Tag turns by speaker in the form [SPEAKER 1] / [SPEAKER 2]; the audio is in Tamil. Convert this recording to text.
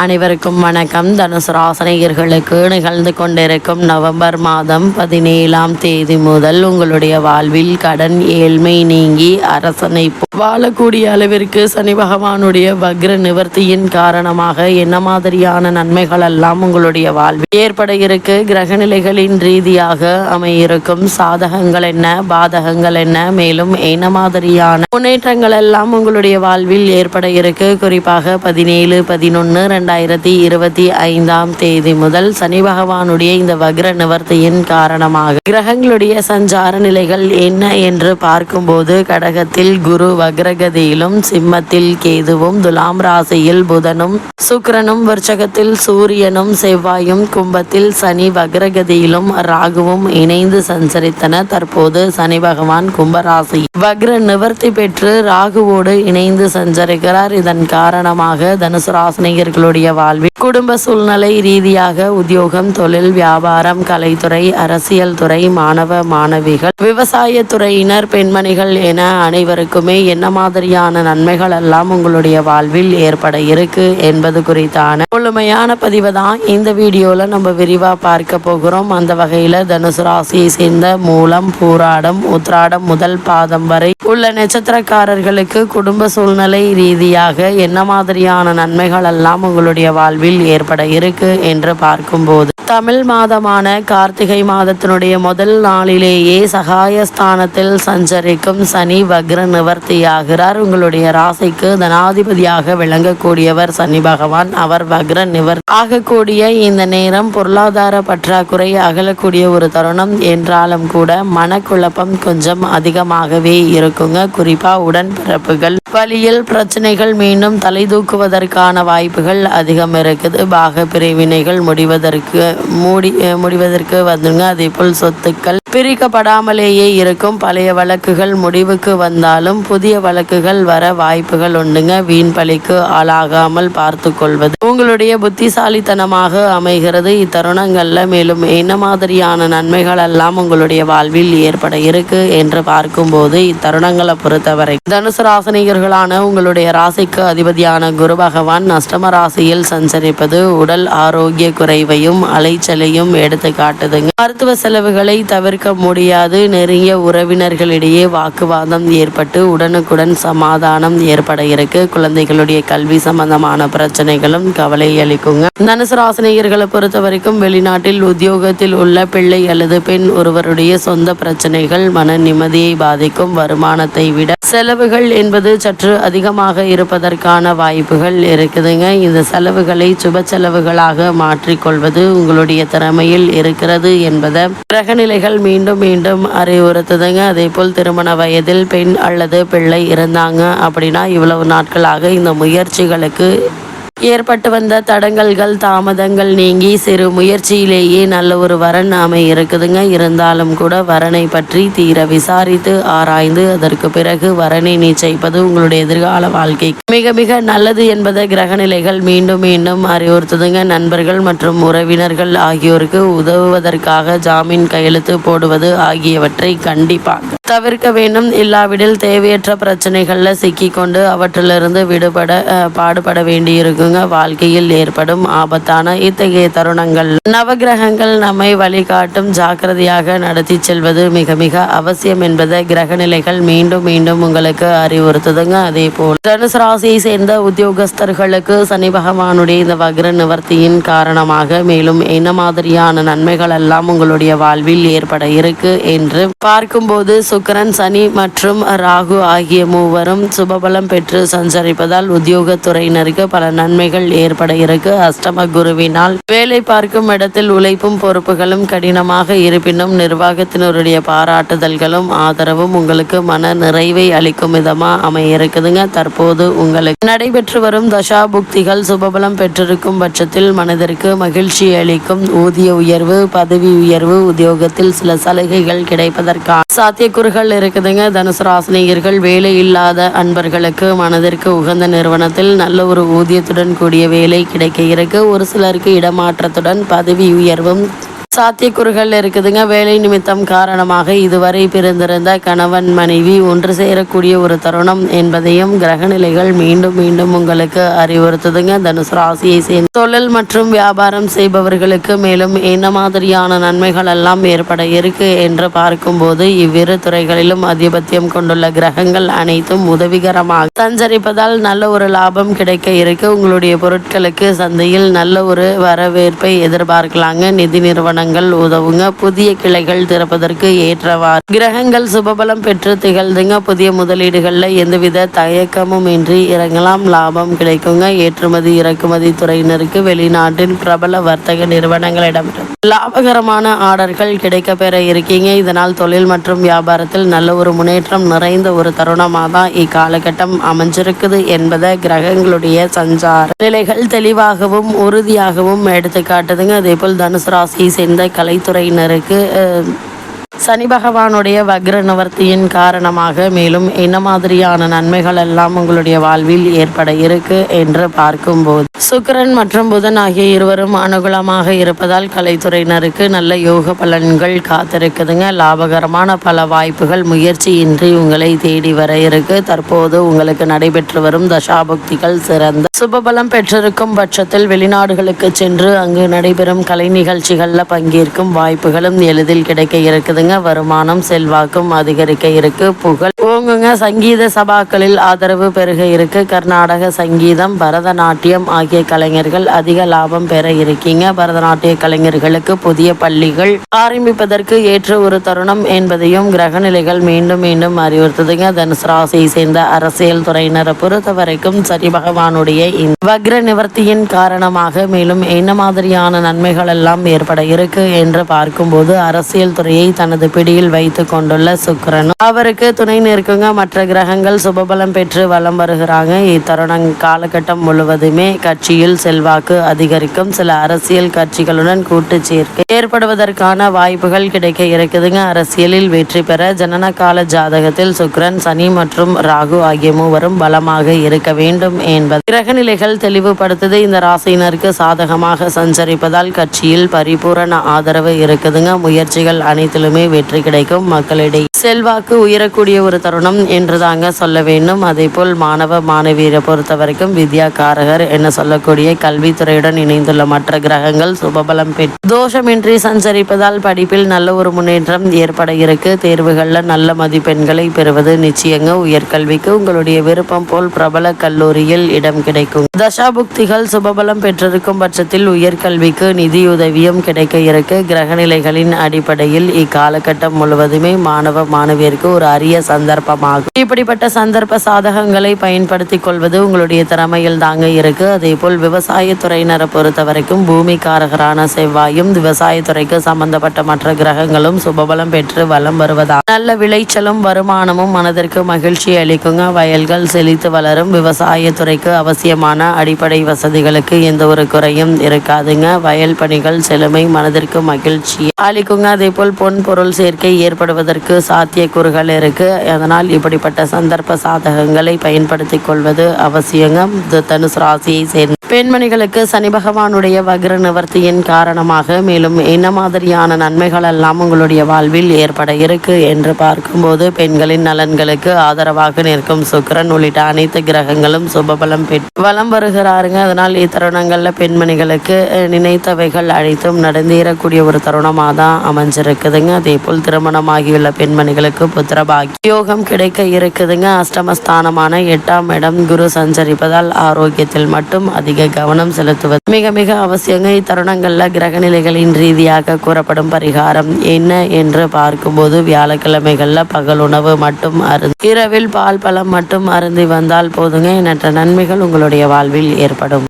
[SPEAKER 1] அனைவருக்கும் வணக்கம். தனுசு ராசனையர்களுக்கு நிகழ்ந்து கொண்டிருக்கும் நவம்பர் மாதம் பதினேழாம் தேதி முதல் உங்களுடைய வாழ்வில் கடன் ஏழ்மை நீங்கி அரசனை வாழக்கூடிய அளவிற்கு சனி பகவானுடைய வக்ர நிவர்த்தியின் காரணமாக என்ன மாதிரியான நன்மைகள் எல்லாம் உங்களுடைய வாழ்வில் ஏற்பட இருக்கு? கிரகநிலைகளின் ரீதியாக அமையிருக்கும் சாதகங்கள் என்ன? பாதகங்கள் என்ன? மேலும் என்ன மாதிரியான முன்னேற்றங்கள் எல்லாம் உங்களுடைய வாழ்வில் ஏற்பட இருக்கு? குறிப்பாக பதினேழு பதினொன்று ரெண்டாயிரத்தி இருபத்தி ஐந்தாம் தேதி முதல் சனி பகவானுடைய இந்த வக்ர நிவர்த்தியின் காரணமாக கிரகங்களுடைய சஞ்சார நிலைகள் என்ன என்று பார்க்கும்போது கடகத்தில் குரு வக்ரகதியிலும் சிம்மத்தில் கேதுவும் துலாம் ராசியில் புதனும் சுக்கிரனும் விருச்சகத்தில் சூரியனும் செவ்வாயும் கும்பத்தில் சனி வக்ரகதியிலும் ராகுவும் இணைந்து சஞ்சரித்தன. தற்போது சனி பகவான் கும்பராசி வக்ர நிவர்த்தி பெற்று ராகுவோடு இணைந்து சஞ்சரிக்கிறார். இதன் காரணமாக தனுசு ராசினியர்களுடைய வாழ்வில் குடும்ப சூழ்நிலை ரீதியாக உத்தியோகம் தொழில் வியாபாரம் கலைத்துறை அரசியல் துறை மாணவ மாணவிகள் விவசாய துறையினர் பெண்மணிகள் என அனைவருக்குமே என்ன மாதிரியான நன்மைகள் எல்லாம் உங்களுடைய வாழ்வில் ஏற்பட இருக்கு என்பது குறித்தான முழுமையான பதிவு தான் இந்த வீடியோல நம்ம விரிவா பார்க்க போகிறோம். அந்த வகையில தனுசு ராசியை சேர்ந்த மூலம் பூராடம் உத்ராடம் முதல் பாதம் வரை உள்ள நட்சத்திரக்காரர்களுக்கு குடும்ப சூழ்நிலை ரீதியாக என்ன மாதிரியான நன்மைகள் எல்லாம் உங்களுடைய வாழ்வில் ஏற்பட இருக்கு என்று பார்க்கும்போது தமிழ் மாதமான கார்த்திகை மாதத்தினுடைய முதல் நாளிலேயே சகாயஸ்தானத்தில் சஞ்சரிக்கும் சனி வக்ர நிவர்த்தியாகிறார். உங்களுடைய ராசிக்கு தனாதிபதியாக விளங்கக்கூடியவர் சனி பகவான். அவர் வக்ர நிவர் ஆகக்கூடிய இந்த நேரம் பொருளாதார பற்றாக்குறை அகலக்கூடிய ஒரு தருணம். என்றாலும் கூட மனக்குழப்பம் கொஞ்சம் அதிகமாகவே இருக்குங்க. குறிப்பா உடன்பிறப்புகள். வழியில் பிரச்சனைகள் மீண்டும் தலை தூக்குவதற்கான வாய்ப்புகள் அதிகம் இருக்குது. பாக பிரிவினைகள் முடிவதற்கு மூடி முடிவதற்கு வந்துங்க அதேபோல் சொத்துக்கள் பிரிக்கப்படாமலேயே இருக்கும். பழைய வழக்குகள் முடிவுக்கு வந்தாலும் புதிய வழக்குகள் வர வாய்ப்புகள் உண்டுங்க. வீண் பழிக்கு ஆளாகாமல் பார்த்து கொள்வது உங்களுடைய புத்திசாலித்தனமாக அமைகிறது. இத்தருணங்கள்ல மேலும் என்ன மாதிரியான நன்மைகள் எல்லாம் உங்களுடைய வாழ்வில் ஏற்பட இருக்கு என்று பார்க்கும்போது இத்தருணங்களை பொறுத்தவரை தனுசு ராசினியர்களான உங்களுடைய ராசிக்கு அதிபதியான குரு பகவான் அஷ்டம ராசியில் சஞ்சரிப்பது உடல் ஆரோக்கிய குறைவையும் அலைச்சலையும் எடுத்து காட்டுதுங்க. மருத்துவ செலவுகளை தவிர்க்க முடியாது. நெருங்கிய உறவினர்களிடையே வாக்குவாதம் ஏற்பட்டு உடனுக்குடன் சமாதானம் ஏற்பட இருக்கு. குழந்தைகளுடைய கல்வி சம்பந்தமான பிரச்சனைகளும் கவலை அளிக்குங்க. தனுசு ராசினியர்களை பொறுத்த வரைக்கும் வெளிநாட்டில் உத்தியோகத்தில் உள்ள பிள்ளை அல்லது பெண் ஒருவருடைய சொந்த பிரச்சனைகள் மன நிம்மதியை பாதிக்கும். வருமானத்தை விட செலவுகள் என்பது சற்று அதிகமாக இருப்பதற்கான வாய்ப்புகள் இருக்குதுங்க. இந்த செலவுகளை சுப செலவுகளாக மாற்றிக்கொள்வது உங்கள் உங்களுடைய திறமையில் இருக்கிறது என்பதை கிரகநிலைகள் மீண்டும் மீண்டும் அறிவுறுத்துதுங்க. அதே போல் திருமண வயதில் பெண் அல்லது பிள்ளை இருந்தாங்க அப்படின்னா இவ்வளவு நாட்களாக இந்த முயற்சிகளுக்கு ஏற்பட்டு வந்த தடங்கல்கள் தாமதங்கள் நீங்கி சிறு முயற்சியிலேயே நல்ல ஒரு வரன் ஆமை இருக்குதுங்க. இருந்தாலும் கூட வரனை பற்றி தீர விசாரித்து ஆராய்ந்து அதற்கு பிறகு வரனை நிச்சயிப்பது உங்களுடைய எதிர்கால வாழ்க்கை. மிக மிக நல்லது என்பதை கிரகநிலைகள் மீண்டும் மீண்டும் அறிவுறுத்துதுங்க. நண்பர்கள் மற்றும் உறவினர்கள் ஆகியோருக்கு உதவுவதற்காக ஜாமீன் கையெழுத்து போடுவது ஆகியவற்றை கண்டிப்பாக தவிர்க்க வேண்டும். இல்லாவிடில் தேவையற்ற பிரச்சனைகளில் சிக்கிக்கொண்டு அவற்றிலிருந்து விடுபட பாடுபட வேண்டியிருக்கும். வேண்டியிருக்குங்க வாழ்க்கையில் ஏற்படும் ஆபத்தான இத்தகைய தருணங்கள். நவகிரகங்கள் நம்மை வழிகாட்டும் ஜாக்கிரதையாக நடத்தி செல்வது மிக மிக அவசியம் என்பதை கிரகநிலைகள் மீண்டும் மீண்டும் உங்களுக்கு அறிவுறுத்துதுங்க. அதே போல் தனுசு ராசியை சேர்ந்த உத்தியோகஸ்தர்களுக்கு சனி பகவானுடைய இந்த வக்ர நிவர்த்தியின் காரணமாக மேலும் என்ன மாதிரியான நன்மைகள் எல்லாம் உங்களுடைய வாழ்வில் ஏற்பட இருக்கு என்று பார்க்கும்போது சுக்கிரன் சனி மற்றும் ராகு ஆகிய மூவரும் சுபபலம் பெற்று சஞ்சரிப்பதால் உத்தியோகத்துறையினருக்கு பல நன்மை நன்மைகள் ஏற்பட இருக்கு. அஷ்டம குருவினால் வேலை பார்க்கும் இடத்தில் உழைப்பும் பொறுப்புகளும் கடினமாக இருப்பினும் நிர்வாகத்தினருடைய பாராட்டுதல்களும் ஆதரவும் உங்களுக்கு மன நிறைவை அளிக்கும் விதமா அமைய இருக்குதுங்க தற்போது உங்களுக்கு நடைபெற்று வரும் தசா புக்திகள் சுபபலம் பெற்றிருக்கும் பட்சத்தில் மனதிற்கு மகிழ்ச்சி அளிக்கும். ஊதிய உயர்வு பதவி உயர்வு உத்தியோகத்தில் சில சலுகைகள் கிடைப்பதற்கான சாத்தியக்கூறுகள் இருக்குதுங்க. தனுசு ராசினியர்கள் வேலை இல்லாத அன்பர்களுக்கு மனதிற்கு உகந்த நிறுவனத்தில் நல்ல ஒரு ஊதியத்துடன் கூடிய வேலை கிடைக்க இருக்க ஒரு சிலருக்கு இடமாற்றத்துடன் பதவி உயர்வும் சாத்தியக்கூறுகள் இருக்குதுங்க. வேலை நிமித்தம் காரணமாக இதுவரை பிரிந்திருந்த கணவன் மனைவி ஒன்று சேரக்கூடிய ஒரு தருணம் என்பதையும் கிரகநிலைகள் மீண்டும் மீண்டும் உங்களுக்கு அறிவுறுத்துதுங்க. தனுசு ராசியை சேர்ந்த தொழில் மற்றும் வியாபாரம் செய்பவர்களுக்கு மேலும் என்ன மாதிரியான நன்மைகள் எல்லாம் ஏற்பட இருக்கு என்று பார்க்கும்போது இவ்விரு துறைகளிலும் அதிபத்தியம் கொண்டுள்ள கிரகங்கள் அனைத்தும் உதவிகரமாக சஞ்சரிப்பதால் நல்ல ஒரு லாபம் கிடைக்க இருக்கு. உங்களுடைய பொருட்களுக்கு சந்தையில் நல்ல ஒரு வரவேற்பை எதிர்பார்க்கலாங்க. நிதி நிறுவனங்கள் உதவுங்க. புதிய கிளைகள் திறப்பதற்கு ஏற்றவாறு. கிரகங்கள் சுபபலம் பெற்று திகழ்ந்துங்க. புதிய முதலீடுகளில் எந்தவித தயக்கமும் இன்றி இறங்கலாம். லாபம் கிடைக்குங்க. ஏற்றுமதி இறக்குமதி துறையினருக்கு வெளிநாட்டின் பிரபல வர்த்தக நிறுவனங்களிடம். லாபகரமான ஆர்டர்கள் கிடைக்கப்பெற இருக்கீங்க. இதனால் தொழில் மற்றும் வியாபாரத்தில் நல்ல ஒரு முன்னேற்றம் நிறைந்த ஒரு தருணமாக தான் இக்காலகட்டம் அமைஞ்சிருக்குது என்பதை கிரகங்களுடைய சஞ்சார நிலைகள் தெளிவாகவும் உறுதியாகவும் எடுத்து காட்டுதுங்க அதே போல் தனுசு ராசியை சேர்ந்த கலைத்துறையினருக்கு சனி பகவானுடைய வக்ர நிவர்த்தியின் காரணமாக மேலும் என்ன மாதிரியான நன்மைகள் எல்லாம் உங்களுடைய வாழ்வில் ஏற்பட இருக்கு என்று பார்க்கும்போது சுக்கரன் மற்றும் புதன் ஆகிய இருவரும் அனுகூலமாக இருப்பதால் கலைத்துறையினருக்கு நல்ல யோக பலன்கள் காத்திருக்குதுங்க. லாபகரமான பல வாய்ப்புகள் முயற்சியின்றி உங்களை தேடி வர இருக்கு. தற்போது உங்களுக்கு நடைபெற்று வரும் தசாபுக்திகள் சிறந்த சுபபலம் பெற்றிருக்கும் பட்சத்தில் வெளிநாடுகளுக்கு சென்று அங்கு நடைபெறும் கலை நிகழ்ச்சிகளில் பங்கேற்கும் வாய்ப்புகளும் எளிதில் கிடைக்க இருக்குதுங்க. வருமானம் செல்வாக்கும் அதிகரிக்க இருக்கு. புகழ் ஓங்குங்க. சங்கீத சபாக்களில் ஆதரவு பெருக இருக்கு. கர்நாடக சங்கீதம் பரதநாட்டியம் ஆகிய கலைஞர்கள் அதிக லாபம் பெற இருக்கீங்க. பரதநாட்டிய கலைஞர்களுக்கு புதிய பள்ளிகள் ஆரம்பிப்பதற்கு ஏற்ற ஒரு தருணம் என்பதையும் கிரகநிலைகள் மீண்டும் மீண்டும் அறிவுறுத்துதுங்க. தனுசு ராசியை சேர்ந்த அரசியல் துறையினரை பொறுத்த வரைக்கும் சரி பகவானுடைய வக்ர நிவர்த்தியின் காரணமாக மேலும் என்ன மாதிரியான நன்மைகள் எல்லாம் ஏற்பட இருக்கு என்று பார்க்கும்போது அரசியல் துறையை தனது பிடியில் வைத்து கொண்டுள்ள சுக்கரன் அவருக்கு துணை நிற்குங்க மற்ற கிரகங்கள் சுபபலம் பெற்று வலம் வருகிறாங்க. இத்தருணம் காலகட்டம் முழுவதுமே கட்சியில் செல்வாக்கு அதிகரிக்கும். சில அரசியல் கட்சிகளுடன் கூட்டு சேர்க்கை ஏற்படுவதற்கான வாய்ப்புகள் கிடைக்க இருக்குதுங்க. அரசியலில் வெற்றி பெற ஜனன கால ஜாதகத்தில் சுக்கிரன் சனி மற்றும் ராகு ஆகிய மூவரும் பலமாக இருக்க வேண்டும் என்பது. கிரக நிலைகள் தெளிவுபடுத்துது. இந்த ராசியினருக்கு சாதகமாக சஞ்சரிப்பதால் கட்சியில் பரிபூரண ஆதரவு இருக்குதுங்க. முயற்சிகள் அனைத்திலுமே வெற்றி கிடைக்கும். மக்களிடையே செல்வாக்கு உயரக்கூடிய ஒரு தருணம் என்று தாங்க சொல்ல வேண்டும். அதே போல் மாணவ மாணவியரை பொறுத்த வரைக்கும் வித்யா காரகர் என சொல்லக்கூடிய கல்வித்துறையுடன் இணைந்துள்ள மற்ற கிரகங்கள் சுபபலம் பெற்று தோஷமின்றி சஞ்சரிப்பதால் படிப்பில் நல்ல ஒரு முன்னேற்றம் ஏற்பட இருக்கு. தேர்வுகளில் நல்ல மதிப்பெண்களை பெறுவது நிச்சயங்க. உயர்கல்விக்கு உங்களுடைய விருப்பம் போல் பிரபல கல்லூரியில் இடம் கிடைக்கும். தசாபுக்திகள் சுபபலம் பெற்றிருக்கும் பட்சத்தில் உயர்கல்விக்கு நிதியுதவியும் கிடைக்க இருக்கு. கிரகநிலைகளின் அடிப்படையில் இக்காலகட்டம் முழுவதுமே மாணவ மாணவியருக்கு ஒரு அரிய சந்தர்ப்பமாகும். இப்படிப்பட்ட சந்தர்ப்ப சாதகங்களை பயன்படுத்திக் கொள்வது உங்களுடைய திறமையில் தாங்க இருக்கு. அதே போல் விவசாயத்துறையினரை பொறுத்த வரைக்கும் பூமிக்காரகரான செவ்வாயும் விவசாயத்துறைக்கு சம்பந்தப்பட்ட மற்ற கிரகங்களும் சுபபலம் பெற்று வலம் வருவதா நல்ல விளைச்சலும் வருமானமும் மனதிற்கு மகிழ்ச்சி அளிக்குங்க. வயல்கள் செழித்து வளரும். விவசாயத்துறைக்கு அவசியமான அடிப்படை வசதிகளுக்கு எந்த ஒரு குறையும் இருக்காதுங்க. வயல் பணிகள் செழுமை மனதிற்கு மகிழ்ச்சி அளிக்குங்க. அதே போல் பொன் பொருள் சேர்க்கை ஏற்படுவதற்கு சாத்தியக்கூறுகள் இருக்கு. அதனால் இப்படிப்பட்ட சந்தர்ப்ப சாதகங்களை பயன்படுத்திக் கொள்வது அவசியங்க. தனுசு ராசியை சேர்ந்த பெண்மணிகளுக்கு சனி பகவானுடைய வக்ர நிவர்த்தியின் காரணமாக மேலும் என்ன மாதிரியான நன்மைகள் எல்லாம் உங்களுடைய வாழ்வில் ஏற்பட இருக்கு என்று பார்க்கும்போது பெண்களின் நலன்களுக்கு ஆதரவாக நிற்கும் சுக்கிரன் உள்ளிட்ட அனைத்து கிரகங்களும் சுபபலம் பெற்று வலம் வருகிறாருங்க. அதனால் இத்தருணங்களில் பெண்மணிகளுக்கு நினைத்தவைகள் அனைத்தும் நடந்தேறக்கூடிய ஒரு தருணமாக தான் அமைஞ்சிருக்குதுங்க. அதே போல் திருமணமாகியுள்ள பெண்மணிகளுக்கு புத்திரபாகி யோகம் கிடைக்க இருக்குதுங்க. அஷ்டமஸ்தானமான எட்டாம் இடம் குரு சஞ்சரிப்பதால் ஆரோக்கியத்தில் மட்டும் அதிக கவனம் செலுத்துவது. மிக மிக அவசியங்க இத்தருணங்கள்ல கிரகநிலைகளின் ரீதியாக கூறப்படும் பரிகாரம் என்ன என்று பார்க்கும்போது வியாழக்கிழமைகள்ல பகல் உணவு மட்டும் அருந்து இரவில் பால் பழம் மட்டும் அருந்தி வந்தால் போதுங்க. எண்ணற்ற நன்மைகள் உங்களுடைய வாழ்வில் ஏற்படும்.